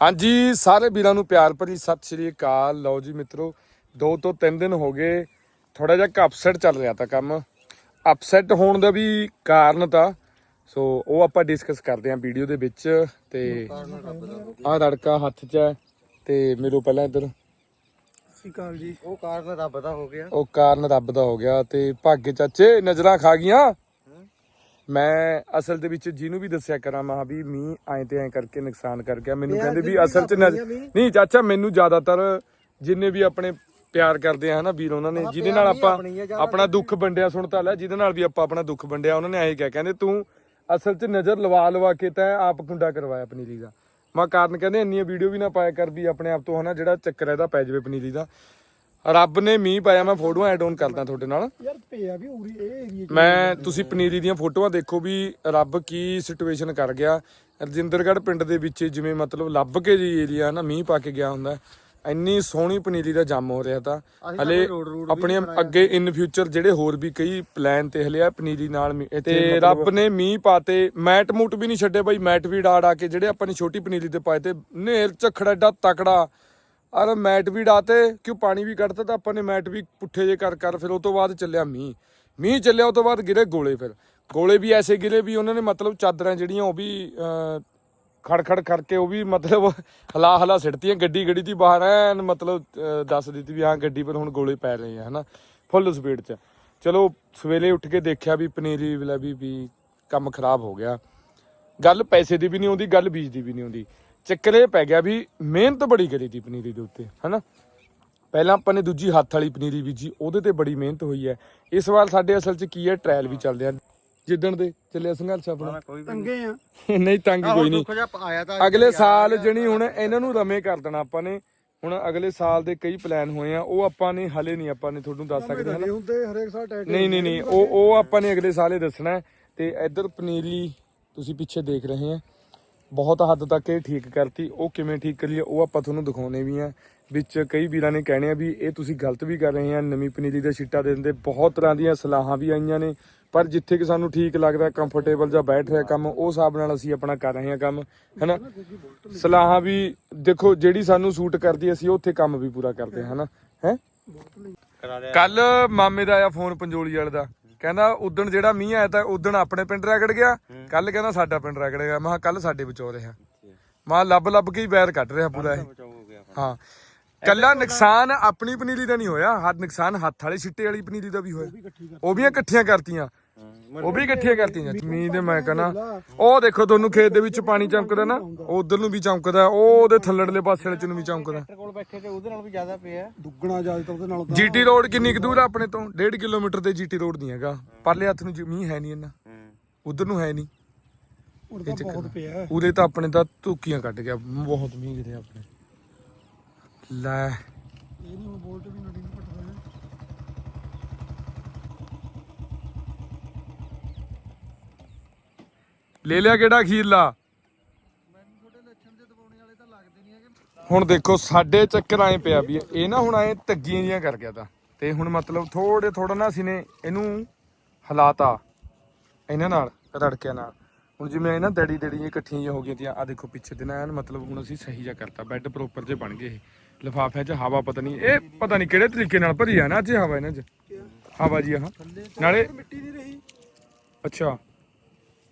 ਹਾਂਜੀ ਸਾਰੇ ਵੀਰਾਂ ਨੂੰ ਪਿਆਰ ਭਰੀ ਸਤਿ ਸ਼੍ਰੀ ਅਕਾਲ। ਲਓ ਜੀ ਮਿੱਤਰੋ ਦੋ ਤੋਂ ਤਿੰਨ ਦਿਨ ਹੋ ਗਏ ਥੋੜਾ ਜਿਹਾ ਅਪਸੈਟ ਚੱਲ ਰਿਹਾ ਤਾਂ ਕੰਮ। ਅਪਸੈਟ ਹੋਣ ਦਾ ਵੀ ਕਾਰਨ ਤਾਂ ਸੋ ਉਹ ਆਪਾਂ ਡਿਸਕਸ ਕਰਦੇ ਆਂ ਵੀਡੀਓ ਦੇ ਵਿੱਚ ਤੇ ਆਹ ਰੜਕਾ ਹੱਥ 'ਚ ਹੈ ਤੇ ਮੇਰੇ ਪਹਿਲਾਂ ਇੱਧਰ। ਸਿਕਾਲ ਜੀ। ਉਹ ਕਾਰਨ ਰੱਬ ਦਾ ਹੋ ਗਿਆ। ਉਹ ਕਾਰਨ ਰੱਬ ਦਾ ਹੋ ਗਿਆ ਤੇ ਭਾਗੇ ਚਾਚੇ ਨਜ਼ਰਾਂ ਖਾ ਗਈਆਂ। ਮੈਂ ਅਸਲ ਦੇ ਵਿੱਚ ਜਿਹਨੂੰ ਵੀ ਦੱਸਿਆ ਕਰਾਂ ਮਾ ਵੀ ਮੀਂਹ ਐਂ ਤੇ ਐਂ ਕਰਕੇ ਨੁਕਸਾਨ ਕਰ ਗਿਆ। ਮੈਨੂੰ ਕਹਿੰਦੇ ਵੀ ਅਸਲ 'ਚ ਨਜ਼- ਨਹੀਂ ਚਾਚਾ ਮੈਨੂੰ ਜ਼ਿਆਦਾਤਰ ਜਿੰਨੇ ਵੀ ਆਪਣੇ ਪਿਆਰ ਕਰਦੇ ਆ ਹਨਾ ਵੀਰ ਉਹਨਾਂ ਨੇ ਜਿਹਦੇ ਨਾਲ ਆਪਾਂ ਆਪਣਾ ਦੁੱਖ ਵੰਡਿਆ ਸੁਣਤਾ ਲੈ ਜਿਹਦੇ ਨਾਲ ਵੀ ਆਪਾਂ ਆਪਣਾ ਦੁੱਖ ਵੰਡਿਆ ਉਹਨਾਂ ਨੇ ਐਂ ਕਿਹਾ ਕਹਿੰਦੇ ਤੂੰ ਅਸਲ 'ਚ ਨਜ਼ਰ ਲਵਾ ਲਵਾ ਕੇ ਤਾਂ ਆਪ ਕੁੰਡਾ ਕਰਵਾਇਆ ਪਨੀਰੀ ਦਾ। ਮੈਂ ਕਾਰਨ ਕਹਿੰਦੇ ਇੰਨੀਆਂ ਵੀਡੀਓ ਵੀ ਨਾ ਪਾਇਆ ਕਰ ਵੀ ਆਪਣੇ ਆਪ ਤੋਂ ਹਨਾ ਜਿਹੜਾ ਚੱਕਰ ਇਹਦਾ ਪੈ ਜਾਵੇ ਪਨੀਰੀ ਦਾ। ਰੱਬ ਨੇ ਮੀਂਹ ਪਾਇਆ ਮੈਂ ਫੋਟੋਆਂ ਐਡ ਆਨ ਕਰਦਾ ਤੁਹਾਡੇ ਨਾਲ। ਯਾਰ ਪਿਆ ਵੀ ਉਰੀ ਇਹ ਏਰੀਆ ਮੈਂ ਤੁਸੀਂ ਪਨੀਰੀ ਦੀਆਂ ਫੋਟੋਆਂ ਦੇਖੋ ਵੀ ਰੱਬ ਕੀ ਸਿਚੁਏਸ਼ਨ ਕਰ ਗਿਆ। ਰਜਿੰਦਰਗੜ੍ਹ ਪਿੰਡ ਦੇ ਵਿੱਚ ਜਿਵੇਂ ਮਤਲਬ ਲੱਭ ਕੇ ਜੀ ਏਰੀਆ ਨਾ ਮੀਂਹ ਪਾ ਕੇ ਗਿਆ ਹੁੰਦਾ। ਇੰਨੀ ਸੋਹਣੀ ਪਨੀਰੀ ਦਾ ਜੰਮ ਹੋ ਰਿਹਾ ਤਾਂ। ਹਲੇ ਆਪਣੀਆਂ ਅੱਗੇ ਇਨ ਫਿਊਚਰ ਜਿਹੜੇ ਹੋਰ ਵੀ ਕਈ ਪਲਾਨ ਤੇ ਹਲੇ ਆ ਪਨੀਰੀ ਨਾਲ ਤੇ ਰੱਬ ਨੇ ਮੀਂਹ ਪਾਤੇ। ਮੈਟ ਮੂਟ ਵੀ ਨਹੀਂ ਛੱਡੇ ਬਾਈ ਮੈਟ ਵੀ ਡਾ ਡਾ ਕੇ ਜਿਹੜੇ ਆਪਾਂ ਨੇ ਛੋਟੀ ਪਨੀਰੀ ਤੇ ਪਾਏ ਤੇ ਨੇਰ ਝਖੜਾ ਏਡਾ ਤਕੜਾ। ਅਰ ਮੈਟ ਵੀ ਡਾਤੇ ਕਿਉਂ ਪਾਣੀ ਵੀ ਕੱਢਤਾ ਤਾਂ ਆਪਾਂ ਨੇ ਮੈਟ ਵੀ ਪੁੱਠੇ ਜੇ ਕਰ ਕਰ ਫਿਰ ਉਹ ਤੋਂ ਬਾਅਦ ਚੱਲਿਆ ਮੀਂਹ। ਮੀਂਹ ਚੱਲਿਆ ਉਹ ਤੋਂ ਬਾਅਦ ਗਿਰੇ ਗੋਲੇ ਫਿਰ। ਗੋਲੇ ਵੀ ਐਸੇ ਗਿਰੇ ਵੀ ਉਹਨਾਂ ਨੇ ਮਤਲਬ ਚਾਦਰਾਂ ਜਿਹੜੀਆਂ ਉਹ ਵੀ ਅਹ, ਖੜ ਖੜ ਕਰਕੇ ਉਹ ਵੀ ਮਤਲਬ ਹਲਾ ਹਲਾ ਸਿੱਟਤੀਆਂ ਗੱਡੀ ਗੱਡੀ ਦੀ ਬਾਹਰ ਐਨ ਮਤਲਬ ਦੱਸ ਦਿੱਤੀ ਵੀ ਹਾਂ ਗੱਡੀ ਪਰ ਹੁਣ ਗੋਲੇ ਪੈ ਰਹੇ ਆ ਹਨਾ। ਫੁੱਲ ਸਪੀਡ 'ਚ। ਚਲੋ ਸਵੇਲੇ ਉੱਠ ਕੇ ਦੇਖਿਆ ਵੀ ਪਨੀਰੀ ਵਾਲਾ ਵੀ ਵੀ ਕੰਮ ਖਰਾਬ ਹੋ ਗਿਆ। ਗੱਲ ਪੈਸੇ ਦੀ ਵੀ ਨਹੀਂ ਆਉਂਦੀ ਗੱਲ ਬੀਜ ਦੀ ਵੀ ਨਹੀਂ ਆਉਂਦੀ। ਚੱਕਰ ਇਹ ਪੈ ਗਿਆ ਵੀ ਮਿਹਨਤ ਬੜੀ ਕਰੀ ਤੀ ਪਨੀਰੀ ਦੇ ਉੱਤੇ ਹਨਾ? ਪਹਿਲਾਂ ਆਪਾਂ ਨੇ ਦੂਜੀ ਹੱਥ ਵਾਲੀ ਪਨੀਰੀ ਬੀਜੀ ਉਹਦੇ ਤੇ ਬੜੀ ਮਿਹਨਤ ਹੋਈ ਹੈ। ਇਸ ਵਾਰ ਸਾਡੇ ਅਸਲ 'ਚ ਕੀ ਹੈ ਟ੍ਰਾਇਲ ਵੀ ਚੱਲਦੇ ਆ। ਜਿੱਦਣ ਦੇ ਚੱਲਿਆ ਸੰਘਰਸ਼ ਆਪਣਾ। ਤੰਗੇ ਆ। ਨਹੀਂ ਤੰਗ ਕੋਈ ਨਹੀਂ ਅਗਲੇ ਸਾਲ ਜਣੀ ਹੁਣ ਇਹਨਾਂ ਨੂੰ ਰਮੇ ਕਰ ਦੇਣਾ ਆਪਾਂ ਨੇ। ਹੁਣ ਅਗਲੇ ਸਾਲ ਦੇ ਕਈ ਪਲਾਨ ਹੋਏ ਆ ਉਹ ਆਪਾਂ ਨੇ ਹਲੇ ਨਹੀਂ ਆਪਾਂ ਨੇ ਤੁਹਾਨੂੰ ਦੱਸ ਸਕਦੇ ਹਨਾ? ਇਹ ਹੁੰਦੇ ਹਰੇਕ ਸਾਲ ਟੈਟ ਨਹੀਂ ਨਹੀਂ ਨਹੀਂ ਉਹ ਉਹ ਆਪਾਂ ਨੇ ਅਗਲੇ ਸਾਲ ਹੀ ਦੱਸਣਾ। ਤੇ ਇੱਧਰ ਪਨੀਰੀ ਤੁਸੀਂ ਪਿੱਛੇ ਦੇਖ ਰਹੇ ਆ। ਬਹੁਤ ਹੱਦ ਤੱਕ ਇਹ ਠੀਕ ਕਰਤੀ ਉਹ ਕਿਵੇਂ ਠੀਕ ਕਰੀ ਉਹ ਆਪਾਂ ਤੁਹਾਨੂੰ ਦਿਖਾਉਣੇ ਵੀ ਆ। ਵਿੱਚ ਕਈ ਵੀਰਾਂ ਨੇ ਕਹਿਣੇ ਆ ਵੀ ਇਹ ਤੁਸੀਂ ਗਲਤ ਵੀ ਕਰ ਰਹੇ ਆ ਨਵੀਂ ਪਨੀਰੀ ਦਾ ਛਿੱਟਾ ਦੇ ਦਿੰਦੇ ਬਹੁਤ ਤਰ੍ਹਾਂ ਦੀਆਂ ਸਲਾਹਾਂ ਵੀ ਆਈਆਂ ਨੇ। ਪਰ ਜਿੱਥੇ ਕਿ ਸਾਨੂੰ ਠੀਕ ਲੱਗਦਾ ਕੰਫਰਟੇਬਲ ਜਾਂ ਬੈਠ ਰਿਹਾ ਕੰਮ ਉਹ ਹਿਸਾਬ ਨਾਲ ਅਸੀਂ ਆਪਣਾ ਕਰ ਰਹੇ ਹਾਂ ਕੰਮ ਹੈਨਾ? ਸਲਾਹਾਂ ਵੀ ਦੇਖੋ ਜਿਹੜੀ ਸਾਨੂੰ ਸੂਟ ਕਰਦੀ ਅਸੀਂ ਉੱਥੇ ਕੰਮ ਵੀ ਪੂਰਾ ਕਰਦੇ ਹਾਂ ਹਨਾ? ਹੈ? ਕੱਲ ਮਾਮੇ ਦਾ ਆਇਆ ਫੋਨ ਪੰਜੋਲੀ ਵਾਲੇ ਦਾ। ਕਹਿੰਦਾ ਉਦਣ ਜਿਹੜਾ ਮੀਂਹ ਆਇਆ ਤਾਂ ਉਦਣ ਆਪਣੇ ਪਿੰਡ ਰਗੜ ਗਿਆ ਕੱਲ ਕਹਿੰਦਾ ਸਾਡਾ ਪਿੰਡ ਰਗੜ ਗਿਆ। ਮੈਂ ਕੱਲ ਸਾਡੇ ਬਚੋ ਰਿਹਾ। ਮੈਂ ਲੱਭ ਲੱਭ ਕੇ ਹੀ ਬੈਰ ਕੱਢ ਰਿਹਾ ਪੂਰਾ ਇਹ। ਹੋ ਕੱਲਾ ਨੁਕਸਾਨ ਆਪਣੀ ਪਨੀਰੀ ਦਾ ਨਹੀਂ ਹੋਇਆ। ਹੱਥ ਨੁਕਸਾਨ ਹੱਥ ਵਾਲੇ ਛਿੱਟੇ ਵਾਲੀ ਪਨੀਰੀ ਦਾ ਵੀ ਹੋਇਆ। ਉਹ ਵੀ ਇਕੱਠੀਆਂ ਕਰਤੀਆਂ। ਉਹ ਵੀ ਇਕੱਠੀਆਂ ਕਰਤੀਆਂ ਮੀਂਹ ਦੇ ਮੈਂ ਕਹਣਾ ਉਹ ਦੇਖੋ ਤੁਹਾਨੂੰ ਖੇਤ ਦੇ ਵਿੱਚ ਪਾਣੀ ਚਮਕਦਾ ਨਾ ਉਧਰ ਨੂੰ ਵੀ ਚਮਕਦਾ ਉਹ ਉਹਦੇ ਥੱਲੜਲੇ ਪਾਸੇ ਵਾਲੇ ਚ ਨੂੰ ਵੀ ਚਮਕਦਾ। ਕੋਲ ਬੈਠੇ ਤੇ ਉਹਦੇ ਨਾਲ ਵੀ ਜ਼ਿਆਦਾ ਪਿਆ। ਦੁੱਗਣਾ ਜਾ ਤਾਂ ਉਹਦੇ ਨਾਲ ਤਾਂ ਜੀਟੀ ਰੋਡ ਕਿੰਨੀ ਕੁ ਦੂਰ ਆ ਆਪਣੇ ਤੋਂ? 1.5 ਕਿਲੋਮੀਟਰ ਤੇ ਜੀਟੀ ਰੋਡ ਨਹੀਂ ਹੈਗਾ। ਪਰਲੇ ਹੱਥ ਨੂੰ ਜੀ- ਮੀਂਹ ਹੈ ਨਹੀਂ ਇੰਨਾ। ਉਧਰ ਨੂੰ ਹੈ ਨਹੀਂ। ਤਾਂ ਬਹੁਤ ਪਿਆ। ਉਰੇ ਤਾਂ ਆਪਣੇ ਤਾਂ ਧੂਕੀਆਂ ਕੱਢ ਗਿਆ ਬਹੁਤ ਮੀਂਹ ਗਿਰਿਆ ਆਪਣੇ। ਲੈ। ਇਹ ਨਹੀਂ ਬੋਲਟ ਵੀ ਨੜੀ ਨੂੰ ਪਟਦਾ ਲੈ ਲਿਆ ਕਿਹੜਾ ਅਖੀਰਲਾ? ਹੁਣ ਦੇਖੋ ਸਾਡੇ ਚੱਕਰ ਆਏ ਪਿਆ ਵੀ ਇਹ ਨਾ ਹੁਣ ਆਏ ਤੱਗੀਆਂ ਜੀਆਂ ਕਰ ਗਿਆ ਤਾਂ। ਤੇ ਹੁਣ ਮਤਲਬ ਥੋੜੇ ਥੋੜਾ ਨਾ ਅਸੀਂ ਨੇ ਇਹਨੂੰ ਹਲਾਤਾ ਇਹਨਾਂ ਨਾਲ ਰੜਕਿਆਂ ਨਾਲ। ਹੁਣ ਜਿਵੇਂ ਇਹ ਨਾ ਦੜੀ ਜਿਹੀ ਇਕੱਠੀਆਂ ਜਿਹੀਆਂ ਹੋ ਗਈਆਂ ਤੀਆਂ ਆ ਦੇਖੋ ਪਿੱਛੇ ਤੇ ਨਾ ਮਤਲਬ ਹੁਣ ਅਸੀਂ ਸਹੀ ਜਿਹਾ ਕਰਤਾ ਬੈੱਡ ਪ੍ਰੋਪਰ ਜੇ ਬਣ ਗਏ ਇਹ। ਲਿਫਾਫਿਆਂ 'ਚ ਹਵਾ ਪਤਾ ਨਹੀਂ ਇਹ ਪਤਾ ਨਹੀਂ ਕਿਹੜੇ ਤਰੀਕੇ ਨਾਲ ਭਰੀ ਆ ਨਾ ਅੱਜ ਹਵਾ ਇਹਨਾਂ 'ਚ। ਹਵਾ ਜੀ ਆਹ। ਨਾਲੇ ਮਿੱਟੀ ਨਹੀਂ ਰਹੀ। ਅੱਛਾ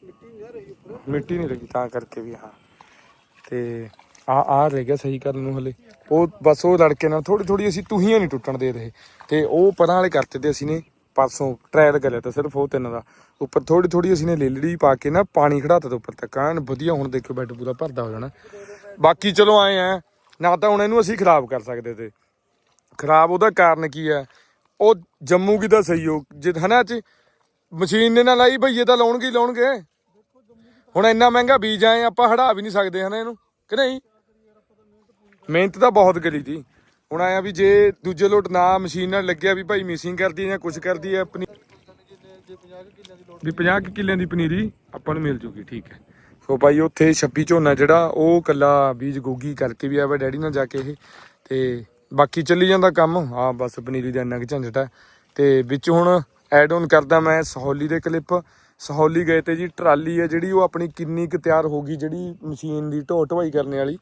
ਮਿੱਟੀ ਨਹੀਂ ਆ ਰਹੀ ਉੱਪਰ ਮਿੱਟੀ ਨਹੀਂ ਲੱਗੀ ਤਾਂ ਕਰਕੇ ਵੀ, ਹਾਂ। ਤੇ ਆ ਆ ਰਹਿ ਗਿਆ ਸਹੀ ਕਰਨ ਨੂੰ ਹਲੇ। ਉਹ ਬਸ ਉਹ ਲੜਕੇ ਨਾਲ ਥੋੜੀ ਥੋੜੀ ਅਸੀਂ ਤੂਹੀਆਂ ਨਹੀਂ ਟੁੱਟਣ ਦੇ ਰਹੇ। ਤੇ ਉਹ ਪਰਾਂ ਵਾਲੇ ਕਰਤੇ ਤੇ ਅਸੀਂ ਨੇ ਪਰਸੋਂ ਟ੍ਰਾਇਲ ਕਰਿਆ ਤਾਂ ਸਿਰਫ ਉਹ ਤਿੰਨ ਦਾ। ਉੱਪਰ ਥੋੜੀ ਥੋੜੀ ਅਸੀਂ ਨੇ ਲੇਲੜੀ ਪਾ ਕੇ ਨਾ ਪਾਣੀ ਖੜਾਤਾ ਤੇ ਉੱਪਰ ਤੱਕ। ਐਨ ਵਧੀਆ ਹੁਣ ਦੇਖਿਓ ਬੈੱਡ ਪੂਰਾ ਭਰਦਾ ਹੋ ਜਾਣਾ। ਬਾਕੀ ਚਲੋ ਆਏ ਆ ਨਾ ਤਾਂ ਹੁਣ ਇਹਨੂੰ ਅਸੀਂ ਖਰਾਬ ਕਰ ਸਕਦੇ ਤੇ। ਖਰਾਬ ਉਹਦਾ ਕਾਰਨ ਕੀ ਹੈ ਉਹ ਜੰਮੂ ਕੀ ਦਾ ਸਹਿਯੋਗ? ਜੇ ਹਨਾ ਚ ਮਸ਼ੀਨ ਨੇ ਨਾ ਲਾਈ ਭਈਏ ਤਾਂ ਲਾਉਣਗੇ ਲਾਉਣਗੇ। ਹੁਣ ਇੰਨਾ ਮਹਿੰਗਾ ਬੀਜ ਆਏ, ਆਪਾਂ ਹੜਾ ਵੀ ਨਹੀਂ ਸਕਦੇ ਹਨਾ ਇਹਨੂੰ, ਕਿ ਨਹੀਂ? ਮਿਹਨਤ ਤਾਂ ਬਹੁਤ ਕਰੀ ਤੀ ਹੁਣ ਆਇਆ ਵੀ ਜੇ ਦੂਜੇ ਲੋਟ ਨਾ ਮਸ਼ੀਨ ਨਾਲ ਲੱਗਿਆ ਵੀ ਭਾਈ ਮਿਸਿੰਗ ਕਰਦੀ ਜਾਂ ਕੁਝ ਕਰਦੀ ਹੈ ਆਪਣੀ। ਵੀ 50 ਕਿੱਲਿਆਂ ਦੀ ਪਨੀਰੀ ਆਪਾਂ ਨੂੰ ਮਿਲ ਜੂਗੀ, ਠੀਕ ਹੈ। ਸੋ ਭਾਈ ਉੱਥੇ 26 ਝੋਨਾ ਜਿਹੜਾ, ਉਹ ਕੱਲਾ ਬੀਜ ਗੋਗੀ ਕਰਕੇ ਵੀ ਆਇਆ ਡੈਡੀ ਨਾਲ ਜਾ ਕੇ ਇਹ। ਤੇ ਬਾਕੀ ਚੱਲੀ ਜਾਂਦਾ ਕੰਮ। ਹਾਂ ਬਸ ਪਨੀਰੀ ਦਾ ਇੰਨਾ ਕੁ ਝੰਜਟ ਹੈ। ਤੇ ਵਿੱਚ ਹੁਣ ਐਡ ਆਨ ਕਰਦਾ ਮੈਂ ਸਹੌਲੀ ਦੇ ਕਲਿੱਪ ਸਹੌਲੀ ਗਏ ਤੇ ਜੀ ਟਰਾਲੀ ਹੈ ਜਿਹੜੀ, ਉਹ ਆਪਣੀ ਕਿੰਨੀ ਕੁ ਤਿਆਰ ਹੋ ਗਈ ਜਿਹੜੀ ਮਸ਼ੀਨ ਦੀ ਢੋ ਢਵਾਈ ਕਰਨ ਵਾਲੀ।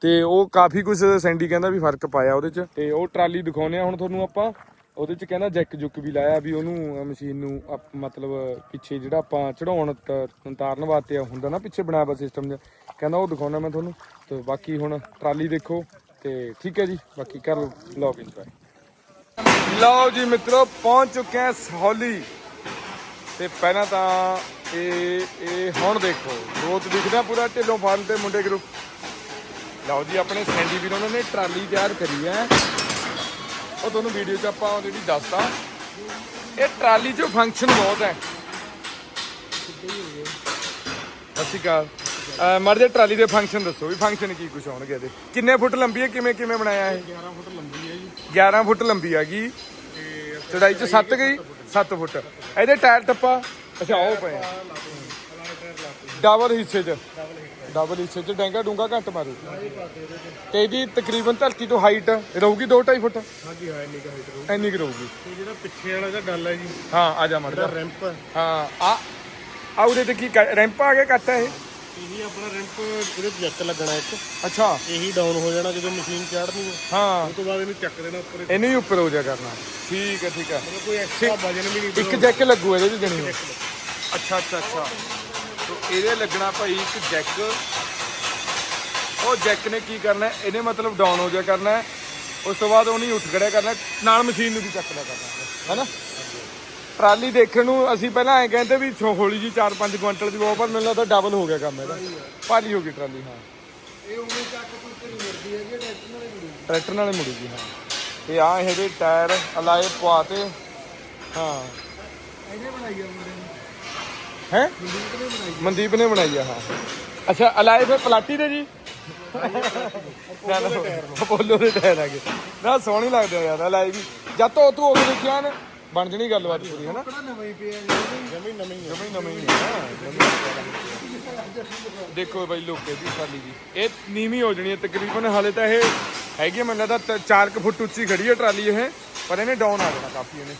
ਤੇ ਉਹ ਕਾਫੀ ਕੁਝ ਸੈਂਡੀ ਕਹਿੰਦਾ ਵੀ ਫ਼ਰਕ ਪਾਇਆ ਉਹਦੇ ਚ। ਤੇ ਉਹ ਟਰਾਲੀ ਦਿਖਾਉਨੇ ਆ ਹੁਣ ਤੁਹਾਨੂੰ ਆਪਾਂ। ਉਹਦੇ ਚ ਕਹਿੰਦਾ ਜੈਕ ਜੁੱਕ ਵੀ ਲਾਇਆ ਵੀ ਉਹਨੂੰ ਮਸ਼ੀਨ ਨੂੰ ਅਪ- ਮਤਲਬ ਪਿੱਛੇ ਜਿਹੜਾ ਆਪਾਂ ਚੜਾਉਣ ਤਾਰਨ ਵਾਸਤੇ ਹੁੰਦਾ ਨਾ, ਪਿੱਛੇ ਬਣਾਇਆ ਵਾ ਸਿਸਟਮ ਜਿਹਾ। ਕਹਿੰਦਾ ਉਹ ਦਿਖਾਉਣਾ ਮੈਂ ਤੁਹਾਨੂੰ। ਤੇ ਬਾਕੀ ਹੁਣ ਟਰਾਲੀ ਦੇਖੋ ਤੇ ਠੀਕ ਹੈ ਜੀ, ਬਾਕੀ ਕਰ ਲਓ ਬਲੌਗ ਇੰਜੋਏ ਲਓ ਜੀ ਮਿੱਤਰੋ, ਪਹੁੰਚ ਚੁੱਕੇ ਹਾਂ ਸਹੌਲੀ। ਤੇ ਪਹਿਲਾਂ ਤਾਂ ਇਹ ਇਹ ਹੁਣ ਦੇਖੋ ਰੋਤ ਦਿਖਦਾ ਪੂਰਾ ਢਿੱਲੋਂ ਫਾਰਮ ਤੇ ਮੁੰਡੇ ਗਰੁੱਪ। ਲਓ ਜੀ ਆਪਣੇ ਸੈਂਡੀ ਵੀਰ ਉਹਨਾਂ ਨੇ ਟਰਾਲੀ ਤਿਆਰ ਕਰੀ ਹੈ। ਉਹ ਤੁਹਾਨੂੰ ਵੀਡੀਓ 'ਚ ਆਪਾਂ ਆਲਰੇਡੀ ਦੱਸਤਾ। ਇਹ ਟਰਾਲੀ 'ਚ ਫੰਕਸ਼ਨ ਬਹੁਤ ਹੈ। ਅਕਾਲ। ਅਹ ਮਾੜੇ ਜਿਹੇ ਟਰਾਲੀ ਦੇ ਫੰਕਸ਼ਨ ਦੱਸੋ ਵੀ ਫੰਕਸ਼ਨ ਕੀ ਕੁਝ ਹੋਣਗੇ ਇਹਦੇ। ਕਿੰਨੇ ਫੁੱਟ ਲੰਬੀ ਹੈ ਕਿਵੇਂ ਕਿਵੇਂ ਬਣਾਇਆ ਇਹ? 11 ਫੁੱਟ ਲੰਬੀ ਹੈ ਜੀ। 11 ਫੁੱਟ ਲੰਬੀ ਹੈਗੀ ਚੜਾਈ ਚ 7 ਗਈ? 7 ਫੁੱਟ। ਇਹਦੇ ਟਾਇਰ ਟੱਪਾ। ਅੱਛਾ ਉਹ ਪਏ ਡਬਲ ਹਿੱਸੇ ਚ। ਡਬਲ ਹਿੱਸੇ ਚ ਡੈਂਗਾ ਡੂੰਗਾ ਘੱਟ ਮਾਰੂ। ਤੇ ਇਹਦੀ ਤਕਰੀਬਨ ਧਰਤੀ ਤੋਂ ਹਾਈਟ ਰਹੂਗੀ 2.5 ਫੁੱਟ? ਹਾਂਜੀ ਹਾਂ ਇੰਨੀ ਕੁ ਹਾਈਟ ਰਹੂ ਇੰਨੀ ਕੁ ਰਹੂਗੀ। ਤੇ ਜਿਹੜਾ ਪਿੱਛੇ ਵਾਲਾ ਦਾ ਗੱਲ ਹੈ ਜੀ ਹਾਂ ਆ ਜਾ ਮੜ ਜਾ ਰੈਂਪ ਹਾਂ। ਆ ਆ ਉਹਦੇ ਤੇ ਕੀ ਕ- ਰੈਂਪ ਆ ਗਿਆ ਕੱਟ ਹੈ ਇਹ? ਇਹੀ ਆਪਣਾ ਰੈਂਪ ਉਹਦੇ ਜੈਕ ਲੱਗਣਾ ਇੱਕ। ਅੱਛਾ। ਇਹੀ ਡਾਊਨ ਹੋ ਜਾਣਾ ਜਦੋਂ ਮਸ਼ੀਨ ਚੜ੍ਹਨੀ ਹੈ ਹਾਂ। ਉਸ ਤੋਂ ਬਾਅਦ ਇਹਨੂੰ ਚੱਕ ਦੇਣਾ ਉੱਪਰ। ਇਹਨੂੰ ਹੀ ਉੱਪਰ ਹੋ ਜਾ ਕਰਨਾ। ਠੀਕ ਹੈ ਠੀਕ ਹੈ। ਕੋਈ ਐਕਸਟਰਾ ਵਜਨ ਵੀ ਨਹੀਂ ਇੱਕ ਜੈਕ ਲੱਗੂ ਇਹਦੇ ਵਿੱਚ ਜਣੀ ਅੱਛਾ ਅੱਛਾ ਅੱਛਾ। ਤੋ ਇਹਦੇ ਲੱਗਣਾ ਭਾਈ ਇੱਕ ਜੈਕ ਉਹ ਜੈਕ ਨੇ ਕੀ ਕਰਨਾ ਹੈ? ਇਹਨੇ ਮਤਲਬ ਡਾਊਨ ਹੋ ਜਾ ਕਰਨਾ ਹੈ। ਉਸ ਤੋਂ ਬਾਅਦ ਉਹਨੇ ਉੱਠ ਖੜਿਆ ਕਰਨਾ ਹੈ, ਨਾਲ ਮਸ਼ੀਨ ਨੂੰ ਵੀ ਚੱਕ ਲਿਆ ਕਰਨਾ ਹੈ। ਹੈਨਾ ਟਰਾਲੀ ਦੇਖਣ ਨੂੰ ਅਸੀਂ ਪਹਿਲਾਂ ਐਂ ਕਹਿੰਦੇ ਵੀ ਹੌਲੀ ਜੀ 4-5 ਕੁਇੰਟਲ ਦੀ ਉਹ ਪਰ ਮੈਨੂੰ ਲੱਗਦਾ ਡਬਲ ਹੋ ਗਿਆ ਕੰਮ ਇਹਦਾ। ਭਾਰੀ ਹੋ ਗਈ ਟਰਾਲੀ ਹਾਂ। ਇਹ ਉਵੇਂ ਚੱਕ ਕੁੱਤੇ ਨਹੀਂ ਮਿਲਦੀ ਹੈਗੀ ਟਰੈਕਟਰ ਨਾਲ ਹੀ ਮਿਲਦੀ ਟਰੈਕਟਰ ਨਾਲੇ ਮੁੜੂਗੀ ਹਾਂ। ਤੇ ਆ ਇਹਦੇ ਟਾਇਰ ਅਲਾਏ ਪਵਾ ਤੇ ਹਾਂ। ਇਹਨੇ ਬਣਾਈ ਆ ਮੁੰਡੇ ਨੇ। ਹੈ? ਮਨਦੀਪ ਨੇ ਬਣਾਈ ਨੇ ਆ ਹਾਂ। ਅੱਛਾ ਅਲਾਏ ਫੇ ਪਲਾਟੀ ਦੇ ਜੀ? ਅਪੋਲੋ ਦੇ ਟਾਇਰ ਆ ਗਏ ਨਾ ਸੋਹਣੀ ਲੱਗਦੇ ਆ ਯਾਰ ਅਲਾਏ ਵੀ। ਜਦ ਤੋਂ ਤੂੰ ਉਹ ਦੇਖਿਆ ਨਾ ਬਣ ਜਣੀ ਗੱਲਬਾਤ ਪੂਰੀ ਹੈ ਨਾ ਕਿਹੜਾ ਨਵਾਂ ਹੀ ਪਿਆ ਜੀ। ਜਮੀ ਨਵੀਂ ਹੈ ਜਮੀ ਨਵੀਂ ਹੀ ਹੈ ਦੇਖੋ ਬਾਈ ਲੋਕੇ ਦੀ ਖਾਲੀ ਦੀ। ਇਹ ਨੀਵੀਂ ਹੋ ਜਣੀ ਹੈ ਤਕਰੀਬਨ ਹਾਲੇ ਤਾਂ ਇਹ ਹੈਗੀ ਮੈਨੂੰ ਲੱਗਦਾ 4 ਫੁੱਟ ਉੱਚੀ ਖੜੀ ਹੈ ਟਰਾਲੀ ਇਹ ਪਰ ਇਹਨੇ ਡਾਊਨ ਆ ਜਾਣਾ ਕਾਫੀ ਇਹਨੇ।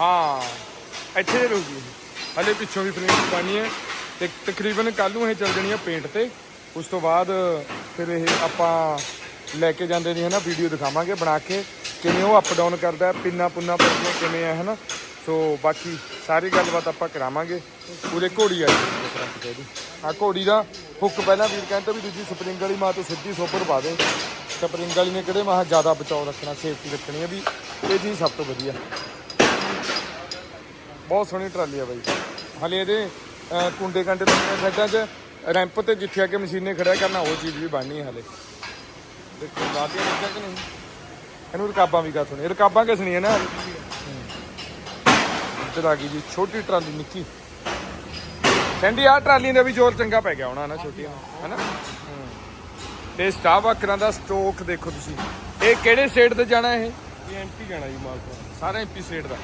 ਹਾਂ ਇੱਥੇ ਰਹੂਗੀ। ਹਲੇ ਪਿੱਛੋਂ ਵੀ ਫਰੇਮ ਪਾਣੀ ਹੈ ਤੇ ਤਕਰੀਬਨ ਕੱਲ ਨੂੰ ਇਹ ਚੱਲ ਜਣੀ ਹੈ ਪੇਂਟ ਤੇ। ਉਸ ਤੋਂ ਬਾਅਦ ਫਿਰ ਇਹ ਆਪਾਂ ਲੈ ਕੇ ਜਾਂਦੇ ਨੇ ਹਨਾ ਵੀਡੀਓ ਦਿਖਾਵਾਂਗੇ ਬਣਾ ਕੇ। ਕਿਵੇਂ ਉਹ ਅਪ ਡਾਊਨ ਕਰਦਾ, ਪਿੰਨਾ ਪੁੰਨਾ ਪਈਆਂ ਕਿਵੇਂ ਹੈ ਹਨਾ? ਸੋ ਬਾਕੀ ਸਾਰੀ ਗੱਲਬਾਤ ਆਪਾਂ ਕਰਾਵਾਂਗੇ। ਪੂਰੇ ਘੋੜੀ ਆ ਜੀ ਆ ਘੋੜੀ ਦਾ ਹੁੱਕ ਪਹਿਲਾਂ ਵੀਰ ਕਹਿੰਦਾ ਵੀ ਦੂਜੀ ਸਪਰਿੰਗ ਵਾਲੀ ਮਾਂ ਤੋਂ ਸਿੱਧੀ ਸੋਪਰ ਪਾ ਦੇ। ਸਪਰਿੰਗ ਵਾਲੀ ਨੇ ਕਿਹੜੇ ਮਾਹ ਜ਼ਿਆਦਾ ਬਚਾਓ ਰੱਖਣਾ ਸੇਫਟੀ ਰੱਖਣੀ ਹੈ ਵੀ ਇਹ ਚੀਜ਼ ਸਭ ਤੋਂ ਵਧੀਆ। ਬਹੁਤ ਸੋਹਣੀ ਟਰਾਲੀ ਆ ਬਾਈ। ਹਲੇ ਇਹਦੇ ਕੁੰਡੇ ਕੰਡੇ ਲੱਗਣੇ ਸਾਈਡਾਂ 'ਚ ਰੈਂਪ ਤੇ ਜਿੱਥੇ ਆ ਕੇ ਮਸ਼ੀਨੇ ਖੜਿਆ ਕਰਨਾ, ਉਹ ਚੀਜ਼ ਵੀ ਬਣਨੀ ਹੈ ਹਲੇ। ਦੇਖੋ ਲਾਦੀਆਂ ਲੱਗਿਆ ਕਿ ਨਹੀਂ? ਇਹਨੂੰ ਰਕਾਬਾਂ ਵੀ ਕਾ ਸੁਣੀ। ਰਕਾਬਾਂ ਕਿਸਣੀਆਂ ਨਾ? ਇੱਧਰ ਆ ਗਈ ਜੀ ਛੋਟੀ ਟਰਾਲੀ ਨਿੱਕੀ। ਸੈਂਡੀ ਆ ਟਰਾਲੀ ਦਾ ਵੀ ਜ਼ੋਰ ਚੰਗਾ ਪੈ ਗਿਆ ਹੋਣਾ ਨਾ ਛੋਟੀਆਂ ਹੈਨਾ? ਹੂੰ। ਤੇ ਸਟਾਫ ਆਕਰਾਂ ਦਾ ਸਟੋਕ ਦੇਖੋ ਤੁਸੀਂ। ਇਹ ਕਿਹੜੇ ਸਟੇਟ ਤੇ ਜਾਣਾ ਇਹ? ਐਮਪੀ ਜਾਣਾ ਜੀ ਮਾਲਪੁਰ ਸਾਰਾ ਐਮਪੀ ਸਟੇਟ ਦਾ।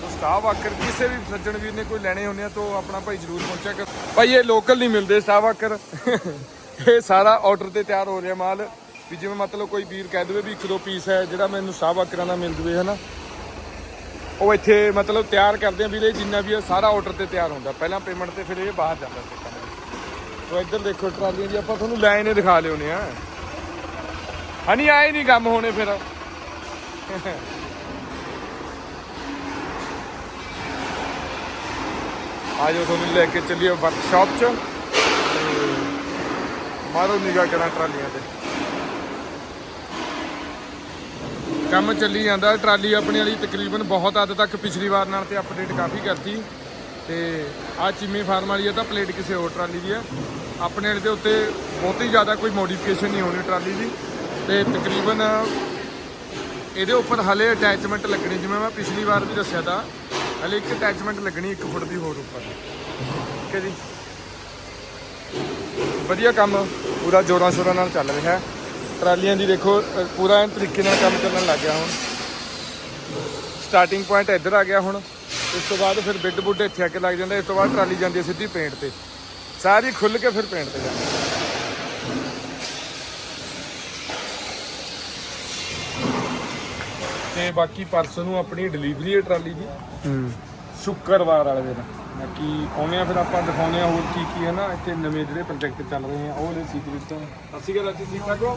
ਤੋ ਸਟਾਫ ਆਕਰ ਕਿਸੇ ਵੀ ਸੱਜਣ ਵੀਰ ਨੇ ਕੋਈ ਲੈਣੇ ਹੁੰਦੇ ਆ ਤਾਂ ਆਪਣਾ ਭਾਈ ਜਰੂਰ ਪਹੁੰਚਿਆ ਕਰ। ਭਾਈ ਇਹ ਲੋਕਲ ਨਹੀਂ ਮਿਲਦੇ ਸਟਾਫ ਆਕਰ ਇਹ ਸਾਰਾ ਆਰਡਰ ਤੇ ਤਿਆਰ ਹੋ ਰਿਹਾ ਮਾਲ। ਵੀ ਜਿਵੇਂ ਮਤਲਬ ਕੋਈ ਵੀਰ ਕਹਿ ਦੇਵੇ ਵੀ ਇੱਕ ਦੋ ਪੀਸ ਹੈ, ਜਿਹੜਾ ਮੈਨੂੰ ਸਟਾਫ ਆਕਰਾਂ ਦਾ ਮਿਲ ਜਵੇ, ਹਨਾ? ਉਹ ਇੱਥੇ ਮਤਲਬ ਤਿਆਰ ਕਰਦੇ ਆ ਵੀਰੇ ਜਿੰਨਾ ਵੀ ਇਹ ਸਾਰਾ ਆਰਡਰ ਤੇ ਤਿਆਰ ਹੁੰਦਾ। ਪਹਿਲਾਂ ਪੇਮੈਂਟ ਤੇ ਫਿਰ ਇਹ ਬਾਹਰ ਜਾਂਦਾ ਸਿੱਕਾ ਤੋ ਇੱਧਰ ਦੇਖੋ ਟਰਾਲੀਆਂ ਦੀ, ਆਪਾਂ ਤੁਹਾਨੂੰ ਲਾਈਨ ਹੀ ਦਿਖਾ ਲਿਓਨੇ ਆ। ਹਣੀ ਆਏ ਨਹੀਂ ਕੰਮ ਹੋਣੇ ਫਿਰ। ਆਜੋ ਤੁਹਾਨੂੰ ਲੈ ਕੇ ਚੱਲੀਏ ਵਰਕਸ਼ਾਪ 'ਚ। ਤੇ ਮਾਰੋ ਨਿਗਾਹ ਕਰਾਂ ਟਰਾਲੀਆਂ ਤੇ। ਕੰਮ ਚੱਲੀ ਜਾਂਦਾ, ਟਰਾਲੀ ਆਪਣੀ ਵਾਲੀ ਤਕਰੀਬਨ ਬਹੁਤ ਹੱਦ ਤੱਕ ਪਿਛਲੀ ਵਾਰ ਨਾਲ ਤੇ ਅਪਡੇਟ ਕਾਫੀ ਕਰਤੀ। ਤੇ ਆ ਚਿੰਮੀ ਫਾਰਮ ਵਾਲੀ ਆ ਤਾਂ ਪਲੇਟ ਕਿਸੇ ਹੋਰ ਟਰਾਲੀ ਦੀ ਆ। ਆਪਣੇ ਵਾਲੇ ਦੇ ਉੱਤੇ ਬਹੁਤੀ ਜ਼ਿਆਦਾ ਕੋਈ ਮੋਡੀਫਿਕੇਸ਼ਨ ਨਹੀਂ ਹੋਣੀ ਟਰਾਲੀ ਦੀ। ਤੇ ਤਕਰੀਬਨ ਇਹਦੇ ਉੱਪਰ ਹਲੇ ਅਟੈਚਮੈਂਟ ਲੱਗਣੀ, ਜਿਵੇਂ ਮੈਂ ਪਿਛਲੀ ਵਾਰ ਵੀ ਦੱਸਿਆ ਤਾਂ, ਹਲੇ ਇੱਕ ਅਟੈਚਮੈਂਟ ਲੱਗਣੀ 1 ਫੁੱਟ ਦੀ ਹੋਰ ਉੱਪਰ। ਠੀਕ ਹੈ ਜੀ। ਵਧੀਆ ਕੰਮ, ਪੂਰਾ ਜੋਰਾਂ ਸ਼ੋਰਾਂ ਨਾਲ ਚੱਲ ਰਿਹਾ। ਹੈ ਟਰਾਲੀਆਂ ਦੀ ਦੇਖੋ ਅ, ਪੂਰਾ ਐਨ ਤਰੀਕੇ ਨਾਲ ਕੰਮ ਚੱਲਣ ਲੱਗ ਗਿਆ ਹੁਣ। ਸਟਾਰਟਿੰਗ ਪੁਆਇੰਟ ਇੱਧਰ ਆ ਗਿਆ ਹੁਣ। ਇਸ ਤੋਂ ਬਾਅਦ ਫਿਰ ਬਿੱਡ ਬੁੱਡ ਇੱਥੇ ਆ ਕੇ ਲੱਗ ਜਾਂਦਾ ਇਸ ਤੋਂ ਬਾਅਦ ਟਰਾਲੀ ਜਾਂਦੀ ਹੈ ਸਿੱਧੀ ਪੇਂਟ ਤੇ। ਸਾਰੀ ਖੁੱਲ ਕੇ ਫਿਰ ਪੇਂਟ ਤੇ ਜਾਂਦੀ ਹੈ। ਤੇ ਬਾਕੀ ਪਰਸੋਂ ਨੂੰ ਆਪਣੀ ਡਿਲੀਵਰੀ ਹੈ ਟਰਾਲੀ ਦੀ। ਹੂੰ। ਸ਼ੁੱਕਰਵਾਰ ਵਾਲੇ ਦਿਨ। ਬਾਕੀ ਆਉਂਦੇ ਆ ਫਿਰ ਆਪਾਂ ਦਿਖਾਉਂਦੇ ਆ ਹੋਰ ਕੀ ਕੀ ਹੈ ਨਾ, ਇੱਥੇ ਨਵੇਂ ਜਿਹੜੇ ਪ੍ਰੋਜੈਕਟ ਚੱਲ ਰਹੇ ਆ ਉਹ ਲੈ ਸੀਕ੍ਰੀਟ ਤੋਂ ਅਸੀਂ ਗੱਲ ਅੱਜ ਠੀਕ ਠਾਕ ਹੋ?